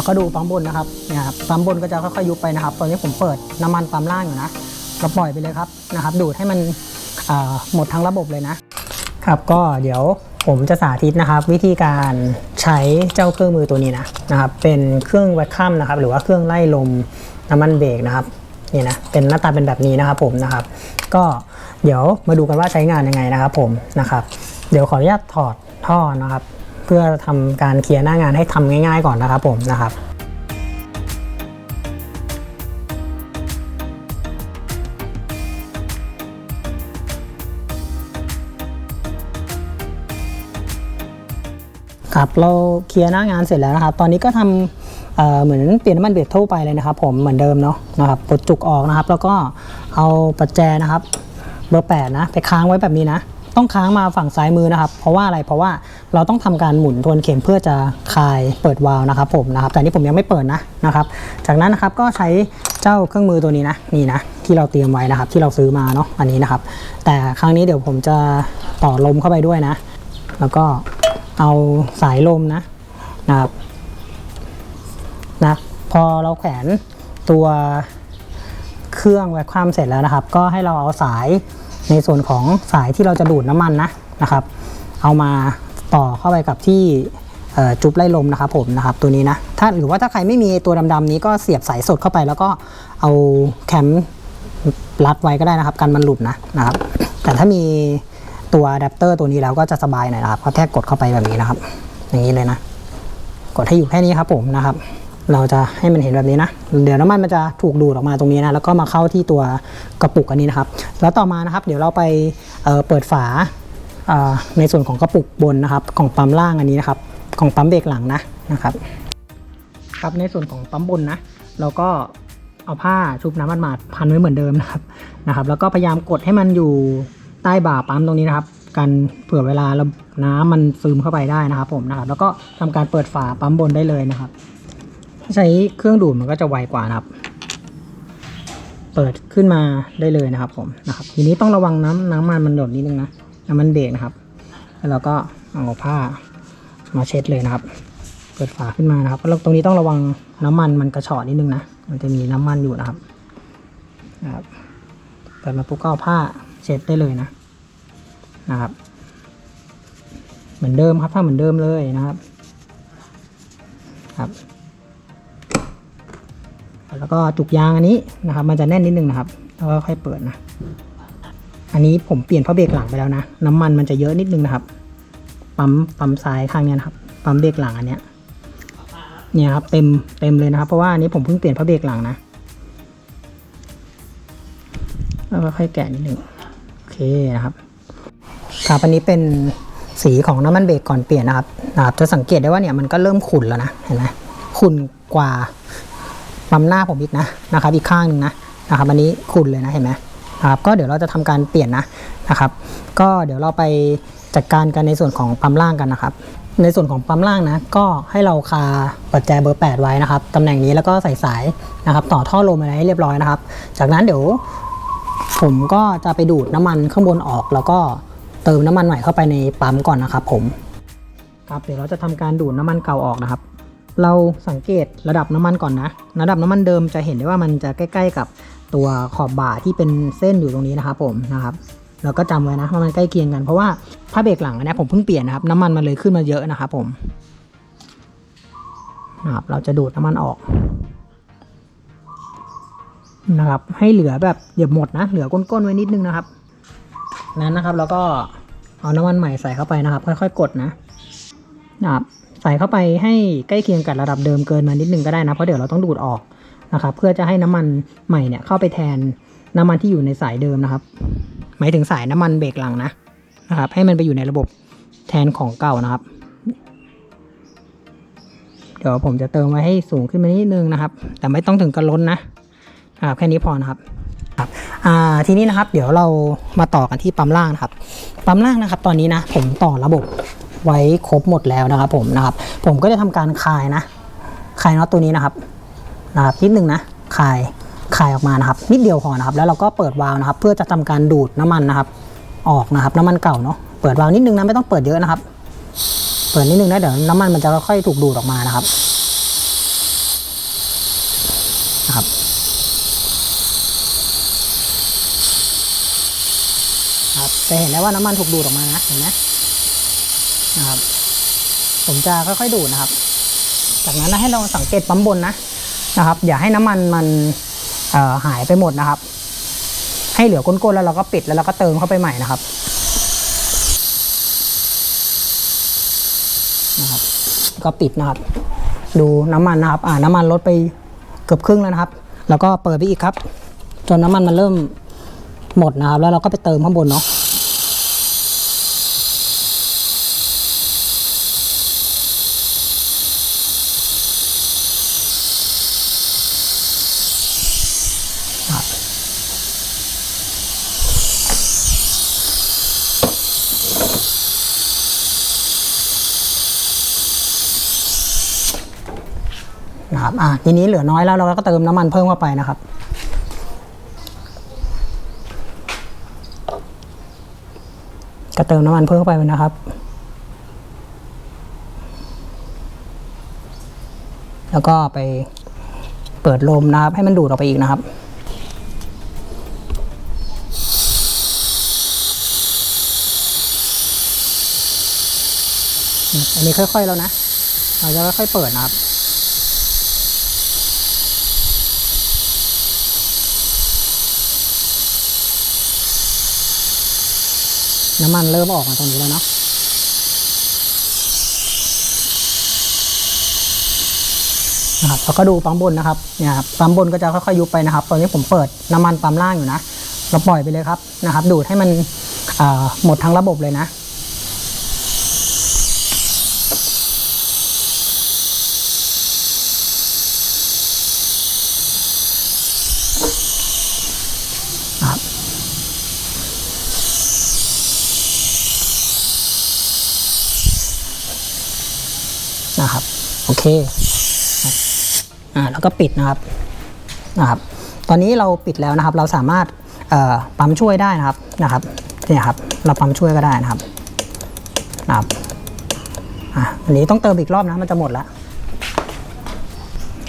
แล้วก็ดูปั๊มบนนะครับเนี่ยครับปั๊มบนก็จะค่อยๆยุบไปนะครับ ตอนนี้ผมเปิดน้ำมันปั๊มล่างอยู่นะเราปล่อยไปเลยครับนะครับ ดูดให้มันหมดทั้งระบบเลยนะครับก็เดี๋ยวผมจะสาธิตนะครับ วิธีการใช้เจ้าเครื่องมือตัวนี้นะนะครับเป็นเครื่องวัดค่ำนะครับ หรือว่าเครื่องไล่ลมน้ำมันเบรกนะครับนี่นะเป็นหน้าตาเป็นแบบนี้นะครับผมนะครับ ก็เดี๋ยวมาดูกันว่าใช้งานยังไงนะครับผมนะครับ เดี๋ยวขออนุญาตถอดท่อนะครับ พื่อทำการเคลียร์หน้างานให้ทำง่าย ๆ ก่อนนะครับผมนะครับครับเราเคลียร์หน้างานเสร็จแล้วนะครับ ตอนนี้ก็ทำเอ่อเหมือนเปลี่ยนน้ำมันเบรกทั่วไปเลยนะครับ ผมเหมือนเดิมเนาะนะครับปลดจุกออกนะครับ แล้วก็เอาปัจแจนะครับ เบอร์8นะไปค้างไว้แบบนี้นะ ต้องค้างมาฝั่งซ้ายมือนะครับ เพราะว่าอะไรเพราะว่า เราต้องทำการหมุนทวนเข็มเพื่อจะคลายเปิดวาล์วนะครับผมนะครับ แต่นี่ผมยังไม่เปิดนะนะครับ จากนั้นนะครับก็ใช้เจ้าเครื่องมือตัวนี้นะนี่นะที่เราเตรียมไว้นะครับ ที่เราซื้อมาเนาะอันนี้นะครับ แต่ครั้งนี้เดี๋ยวผมจะต่อลมเข้าไปด้วยนะ แล้วก็เอาสายลมนะนะครับนะพอเราแขวนตัวเครื่องแวคความเสร็จแล้วนะครับ ก็ให้เราเอาสายในส่วนของสายที่เราจะดูดน้ำมันนะนะครับ เอามา ต่อเข้าไปกับที่จุ๊บไล่ลมนะครับผมนะครับตัวนี้นะถ้าหรือว่าถ้าใครไม่มีตัวดำๆนี้ก็เสียบสายสดเข้าไป แล้วก็เอาแคมรัดไว้ก็ได้นะครับกันมันหลุดนะนะครับ แต่ถ้ามีตัวอะแดปเตอร์ตัวนี้แล้วก็จะสบายหน่อยนะครับก็แค่กดเข้าไปแบบนี้นะครับ อย่างนี้เลยนะ กดให้อยู่แค่นี้ครับผมนะครับ เราจะให้มันเห็นแบบนี้นะ เดี๋ยวน้ำมันมันจะถูกดูดออกมาตรงนี้นะแล้วก็มาเข้าที่ตัวกระปุกอันนี้นะครับ แล้วต่อมานะครับ เดี๋ยวเราไปเเปิดฝา ในส่วนของกระปุกบนนะครับของปั๊มล่างอันนี้นะครับ ของปั๊มเบรกหลังนะนะครับครับในส่วนของปั๊มบนนะเราก็เอาผ้าชุบน้ำมันหมาดพันไว้เหมือนเดิมนะครับนะครับ แล้วก็พยายามกดให้มันอยู่ใต้บ่าปั๊มตรงนี้นะครับกันเผื่อเวลาเราน้ำมันซึมเข้าไปได้นะครับ ผมนะครับ แล้วก็ทำการเปิดฝาปั๊มบนได้เลยนะครับ ถ้าใช้เครื่องดูดมันก็จะไวกว่านะครับ เปิดขึ้นมาได้เลยนะครับ ผมนะครับ ทีนี้ต้องระวังน้ำน้ำมันมันหล่นนิดนึงนะ น้ำมันเบรกนะครับ แล้วเราก็เอาผ้ามาเช็ดเลยนะครับ เปิดฝาขึ้นมานะครับแล้วตรงนี้ต้องระวังน้ำมันมันกระชอกนิดนึงนะ มันจะมีน้ำมันอยู่นะครับนะครับเปิดมาปุ๊บก็เอาผ้าเช็ดได้เลยนะนะครับ เหมือนเดิมครับถ้าเหมือนเดิมเลยนะครับครับ แล้วก็จุกยางอันนี้นะครับ มันจะแน่นนิดนึงนะครับแล้วก็ค่อยเปิดนะ อันนี้ผมเปลี่ยนเพราะเบรกหลังไปแล้วนะ น้ำมันมันจะเยอะนิดนึงนะครับ ปั๊มปั๊มซ้ายข้างเนี้ยนะครับ ปั๊มเบรกหลังอันเนี้ย เนี่ยครับเต็มเต็มเลยนะครับ เพราะว่าอันนี้ผมเพิ่งเปลี่ยนพระเบรกหลังนะแล้วค่อยแกะนิดหนึ่งโอเคนะครับครับอันนี้เป็นสีของน้ำมันเบรกก่อนเปลี่ยนนะครับนะครับ จะสังเกตได้ว่าเนี่ยมันก็เริ่มขุ่นแล้วนะเห็นไหมขุ่นกว่าปั๊มหน้าผมอีกนะนะครับ อีกข้างหนึ่งนะนะครับ อันนี้ขุ่นเลยนะเห็นไหม นะครับก็เดี๋ยวเราจะทำการเปลี่ยนนะนะครับ ก็เดี๋ยวเราไปจัดการกันในส่วนของปั๊มล่างกันนะครับ ในส่วนของปั๊มล่างนะก็ให้เราคาปัจแจเบอร์ 8 ไว้นะครับตำแหน่งนี้แล้วก็ใส่สายนะครับ ต่อท่อลมอะไรให้เรียบร้อยนะครับ จากนั้นเดี๋ยวผมก็จะไปดูดน้ำมันข้างบนออกแล้วก็เติมน้ำมันใหม่เข้าไปในปั๊มก่อนนะครับ ผมครับเดี๋ยวเราจะทำการดูดน้ำมันเก่าออกนะครับ เราสังเกตระดับน้ำมันก่อนนะ ระดับน้ำมันเดิมจะเห็นได้ว่ามันจะใกล้ ๆ กับ ตัวขอบบ่าที่เป็นเส้นอยู่ตรงนี้นะครับผมนะครับเราก็จำไว้นะว่ามันใกล้เคียงกันเพราะว่าผ้าเบรกหลังอันเนี้ยผมเพิ่งเปลี่ยนนะครับ น้ำมันมันเลยขึ้นมาเยอะนะครับผมนะครับเราจะดูดน้ำมันออกนะครับ ให้เหลือแบบอย่าหมดนะ เหลือก้นๆไว้นิดนึงนะครับ นั้นนะครับแล้วก็เอาน้ำมันใหม่ใส่เข้าไปนะครับ ค่อยๆ กดนะนะครับใส่เข้าไปให้ใกล้เคียงกับระดับเดิมเกินมานิดนึงก็ได้นะเพราะเดี๋ยวเราต้องดูดออก นะครับ เพื่อจะให้น้ำมันใหม่เนี่ยเข้าไปแทนน้ำมันที่อยู่ในสายเดิมนะครับ หมายถึงสายน้ำมันเบรกหลังนะนะครับ ให้มันไปอยู่ในระบบแทนของเก่านะครับ เดี๋ยวผมจะเติมไว้ให้สูงขึ้นมานิดนึงนะครับ แต่ไม่ต้องถึงกับล้นนะครับแค่นี้พอนะครับครับอ่าทีนี้นะครับ เดี๋ยวเรามาต่อกันที่ปั๊มล่างนะครับ ปั๊มล่างนะครับ ตอนนี้นะผมต่อระบบไว้ครบหมดแล้วนะครับ ผมนะครับ ผมก็จะทำการคลายนะคลายน็อตตัวนี้นะครับ นะครับนิดนึงนะคายคายออกมานะครับ นิดเดียวพอนะครับ แล้วเราก็เปิดวาล์วนะครับ เพื่อจะทำการดูดน้ำมันนะครับ ออกนะครับ น้ำมันเก่าเนาะเปิดวาล์วนิดนึงนะไม่ต้องเปิดเยอะนะครับ เปิดนิดนึงนะเดี๋ยวน้ำมันมันจะค่อยๆถูกดูดออกมานะครับนะครับครับจะเห็นได้ว่าน้ำมันถูกดูดออกมานะเห็นไหมนะครับ ผมจะค่อยๆดูดนะครับ จากนั้นนะให้เราสังเกตปั๊มบนนะ นะครับ อย่าให้น้ำมันมันหายไปหมดนะครับ ให้เหลือก้นๆแล้วเราก็ปิดแล้วเราก็เติมเข้าไปใหม่นะครับนะครับ ก็ปิดนะครับ ดูน้ำมันนะครับ อ่าน้ำมันลดไปเกือบครึ่งแล้วนะครับ แล้วก็เปิดไปอีกครับ จนน้ำมันมันเริ่มหมดนะครับ แล้วเราก็ไปเติมข้างบนเนาะ อ่าทีนี้เหลือน้อยแล้วเราก็เติมน้ำมันเพิ่มเข้าไปนะครับ ก็เติมน้ำมันเพิ่มเข้าไปนะครับ แล้วก็ไปเปิดลมนะครับ ให้มันดูดออกไปอีกนะครับอันนี้ค่อยๆแล้วนะ เราจะค่อยๆเปิดนะครับ น้ำมันเริ่มออกมาตรงนี้แล้วเนาะนะครับแล้วก็ดูปั๊มบนนะครับเนี่ยครับปั๊มบนก็จะค่อยๆยุบไปนะครับ ตอนนี้ผมเปิดน้ำมันปั๊มล่างอยู่นะ เราปล่อยไปเลยครับนะครับ ดูดให้มันหมดทั้งระบบเลยนะ ครับ นะครับ โอ เคอ่าแล้วก็ปิดนะครับนะครับ ตอนนี้เราปิดแล้วนะครับ เราสามารถปั๊มช่วยได้นะครับนะครับเนี่ยครับ เราปั๊มช่วยก็ได้นะครับนะครับอะอันนี้ต้องเติมอีกรอบนะมันจะหมดแล้ว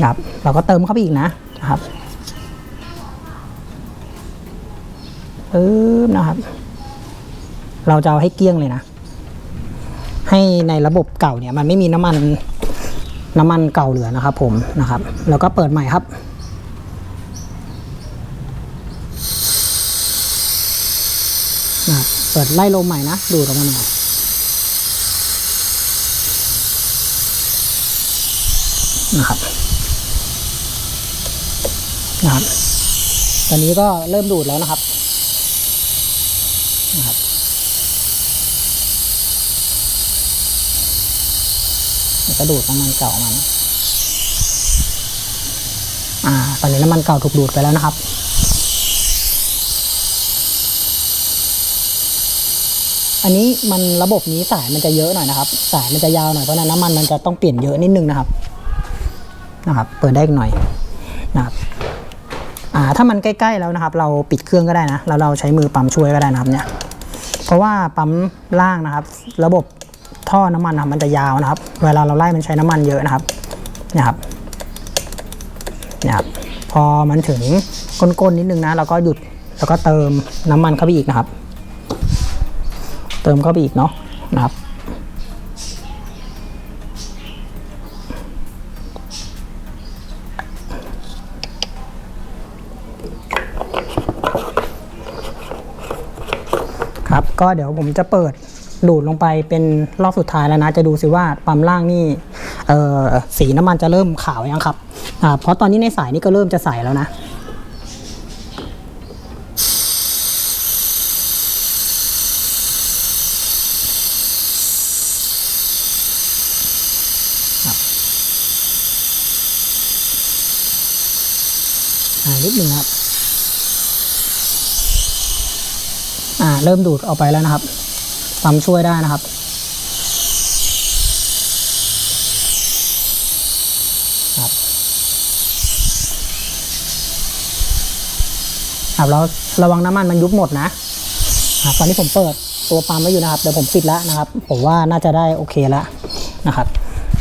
นะครับ เราก็เติมเข้าไปอีกนะนะครับปึ๊บนะครับ เราจะเอาให้เกลี้ยงเลยนะ ให้ในระบบเก่าเนี่ย มันไม่มีน้ำมัน น้ำมันเก่าเหลือนะครับผมนะครับ แล้วก็เปิดใหม่ครับ นะครับเปิดไล่ลมใหม่นะ ดูดออกมาหน่อยนะครับนะครับ ตอนนี้ก็เริ่มดูดแล้วนะครับนะครับ มัน ก็ดูดน้ำมันเก่ามัน อ่า ตอนนี้น้ำมันเก่าถูกดูดไปแล้วนะครับอันนี้มันระบบนี้สายมันจะเยอะหน่อยนะครับ สายมันจะยาวหน่อยเพราะฉะนั้นน้ำมันมันจะต้องเปลี่ยนเยอะนิดนึงนะครับนะครับ เปิดได้อีกหน่อยนะครับอ่าถ้ามันใกล้ๆแล้วนะครับ เราปิดเครื่องก็ได้นะแล้วเราใช้มือปั๊มช่วยก็ได้นะครับเนี่ยเพราะว่าปั๊มล่างนะครับ ระบบ ท่อน้ำมันนะครับมันจะยาวนะครับ เวลาเราไล่มันใช้น้ำมันเยอะนะครับเนี่ยครับเนี่ยครับพอมันถึงก้นๆนิดนึงนะเราก็หยุดแล้วก็เติมน้ำมันเข้าไปอีกนะครับ เติมเข้าไปอีกเนาะนะครับครับก็เดี๋ยวผมจะเปิด ดูดลงไปเป็นรอบสุดท้ายแล้วนะ จะดูสิว่าปั๊มล่างนี่สีน้ำมันจะเริ่มขาวยังครับเพราะตอนนี้ในสายนี่ก็เริ่มจะใสแล้วนะอ่านิดหนึ่งครับ อ่า เริ่มดูดออกไปแล้วนะครับ ปั๊มช่วยได้นะครับ ครับครับแล้วระวังน้ำมันมันยุบหมดนะครับตอนนี้ผมเปิดตัวปั๊มไว้อยู่นะครับเดี๋ยวผมปิดแล้วนะครับ ผมว่าน่าจะได้โอเคแล้วนะครับ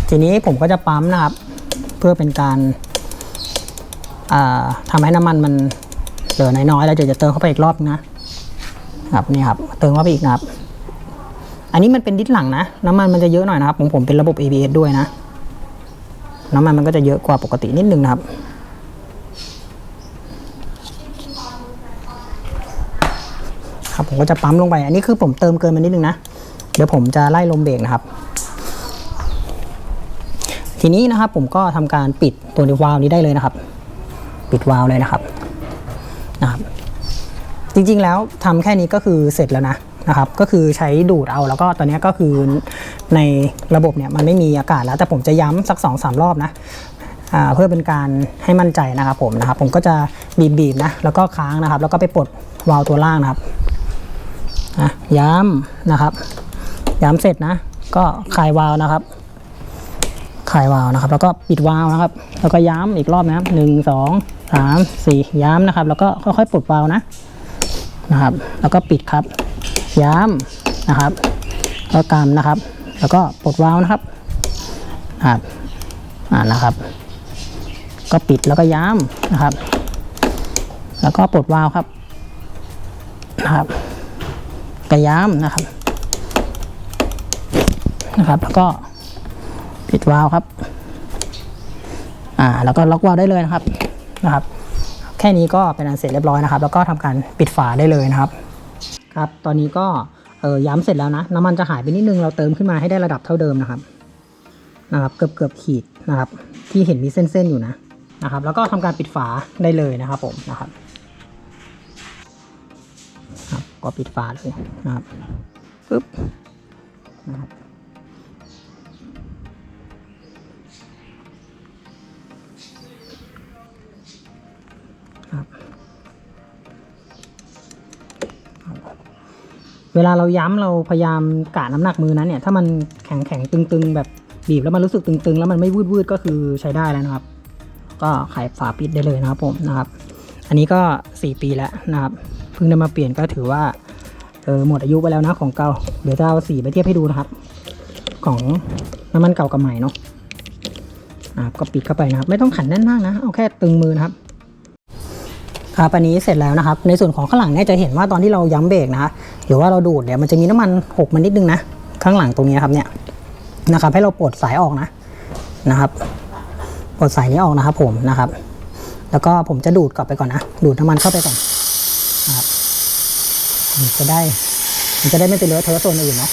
ทีนี้ผมก็จะปั๊มนะครับ เพื่อเป็นการอ่าทำให้น้ำมันมันเหลือน้อยๆแล้วเดี๋ยวจะเติมเข้าไปอีกรอบนะครับนี่ครับ เติมเข้าไปอีกนะครับ อันนี้มันเป็นดิสหลังนะ น้ำมันมันจะเยอะหน่อยนะครับผมผมเป็นระบบ ABS ด้วยนะ น้ำมันมันก็จะเยอะกว่าปกตินิดนึงนะครับ ครับผมก็จะปั๊มลงไป อันนี้คือผมเติมเกินมานิดนึงนะ เดี๋ยวผมจะไล่ลมเบรกนะครับ ทีนี้นะครับผมก็ทำการปิดตัววาล์วนี้ได้เลยนะครับ ปิดวาล์วเลยนะครับ นะครับ จริงๆแล้วทำแค่นี้ก็คือเสร็จแล้วนะ นะครับก็คือใช้ดูดเอาแล้วก็ตอนนี้ก็คือในระบบเนี่ยมันไม่มีอากาศแล้ว แต่ผมจะย้ำสัก2อสรอบนะเพื่อเป็นการให้มั่นใจนะครับผมนะครับ ผมก็จะบีบๆนะแล้วก็ค้างนะครับ แล้วก็ไปปลดวาล์วตัวล่างนะครับย้ำนะครับ ย้ำเสร็จนะ ก็คลายวาล์วนะครับคลายวาล์วนะครับ แล้วก็ปิดวาล์วนะครับ แล้วก็ย้ำอีกรอบนะครับหนึ่งสองสามสี่ย้ำนะครับ แล้วก็ค่อยๆปลดวาล์วนะนะครับ แล้วก็ปิดครับ ย้ำนะครับแล้วกำนะครับ แล้วก็ปลดวาล์วนะครับครับอ่านะครับ ก็ปิดแล้วก็ย้ำนะครับ แล้วก็ปลดวาล์วครับนะครับก็ย้ำนะครับนะครับ แล้วก็ปิดวาล์วครับอ่าแล้วก็ล็อกวาล์วได้เลยนะครับนะครับ แค่นี้ก็เป็นอันเสร็จเรียบร้อยนะครับ แล้วก็ทำการปิดฝาได้เลยนะครับ ครับ ตอนนี้ก็เออย้ำเสร็จแล้วนะ น้ำมันจะหายไปนิดนึง เราเติมขึ้นมาให้ได้ระดับเท่าเดิมนะครับ นะครับ เกือบเกือบขีดนะครับ ที่เห็นมีเส้นๆอยู่นะ นะครับ แล้วก็ทำการปิดฝาได้เลยนะครับผมนะครับครับ ก็ปิดฝาเลยนะครับ ปึ๊บ นะครับ เวลาเราย้ำเราพยายามกะน้ำหนักมือนั้นเนี่ยถ้ามันแข็งแข็งๆตึงๆ แบบบีบแล้วมันรู้สึกตึงๆ แล้วมันไม่วืดวืดก็คือใช้ได้แล้วนะครับ ก็ไขฝาปิดได้เลยนะครับผมนะครับ อันนี้ก็ 4 ปีแล้วนะครับเพิ่งได้มาเปลี่ยนก็ถือว่าเออหมดอายุไปแล้วนะของเก่าเดี๋ยวจะเอาสีไปเทียบให้ดูนะครับ ของน้ำมันเก่ากับใหม่เนาะนะครับก็ปิดเข้าไปนะครับ ไม่ต้องขันแน่นมากนะเอาแค่ตึงมือนะครับครับอันนี้เสร็จแล้วนะครับ ในส่วนของข้างหลังเนี่ยจะเห็นว่าตอนที่เราย้ำเบรกนะคะ หรือว่าเราดูดเนี่ยมันจะมีน้ำมันหกมานิดนึงนะ ข้างหลังตรงนี้ครับเนี่ยนะครับ ให้เราปลดสายออกนะนะครับปลดสายนี้ออกนะครับ ผมนะครับ แล้วก็ผมจะดูดกลับไปก่อนนะ ดูดน้ำมันเข้าไปก่อนนะครับมันจะได้ มันจะได้ไม่ไปเลอะเทอะโซนอื่นเนาะ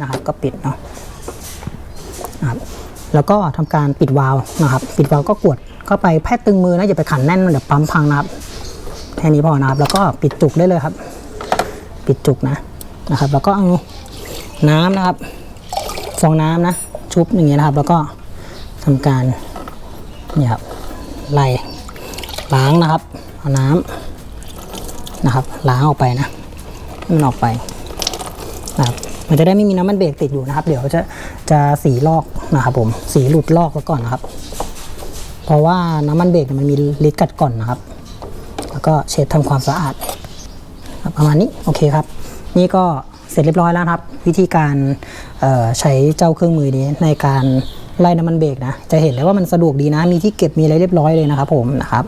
นะครับ ก็ปิดเนาะนะครับ แล้วก็ทำการปิดวาล์วนะครับ ปิดวาล์วก็กดเข้าไปแพทย์ตึงมือนะอย่าไปขันแน่นเดี๋ยวปั๊มพังนะครับแค่นี้พอนะครับ แล้วก็ปิดจุกได้เลยครับ ปิดจุกนะนะครับ แล้วก็เอาน้ำนะครับ ฟองน้ำนะ ชุบอย่างเงี้ยนะครับ แล้วก็ทำการนี่ครับไล่ล้างนะครับ เอาน้ำนะครับ ล้างออกไปนะให้มันออกไปนะครับมันจะได้ไม่มีน้ำมันเบรกติดอยู่นะครับ เดี๋ยวจะจะสีลอกนะครับผมสีหลุดลอกไว้ก่อนนะครับ เพราะว่าน้ำมันเบรกมันมีลิตรกัดก่อนนะครับ แล้วก็เช็ดทำความสะอาด ประมาณนี้โอเคครับ นี่ก็เสร็จเรียบร้อยแล้วครับ วิธีการใช้เจ้าเครื่องมือนี้ในการไล่น้ำมันเบรกนะจะเห็นได้ว่ามันสะดวกดีนะ มีที่เก็บมีอะไรเรียบร้อยเลยนะครับผมนะครับ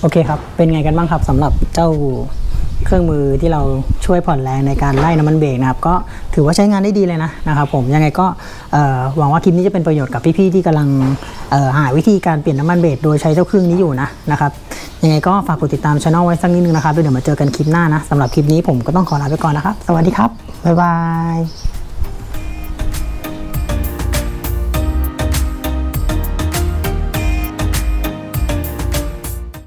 โอเคครับ เป็นไงกันบ้างครับสำหรับเจ้า เครื่องมือที่เราช่วยผ่อนแรงในการไล่น้ำมันเบรกนะครับก็ถือว่าใช้งานได้ดีเลยนะนะครับผมยังไงก็หวังว่าคลิปนี้จะเป็นประโยชน์กับพี่ๆที่กำลังหาวิธีการเปลี่ยนน้ำมันเบรกโดยใช้เจ้าเครื่องนี้อยู่นะนะครับยังไงก็ฝากกดติดตามช่องไว้สักนิดนึงนะครับเดี๋ยวมาเจอกันคลิปหน้านะสำหรับคลิปนี้ผมก็ต้องขอลาไปก่อนนะครับ สวัสดีครับบ๊ายบาย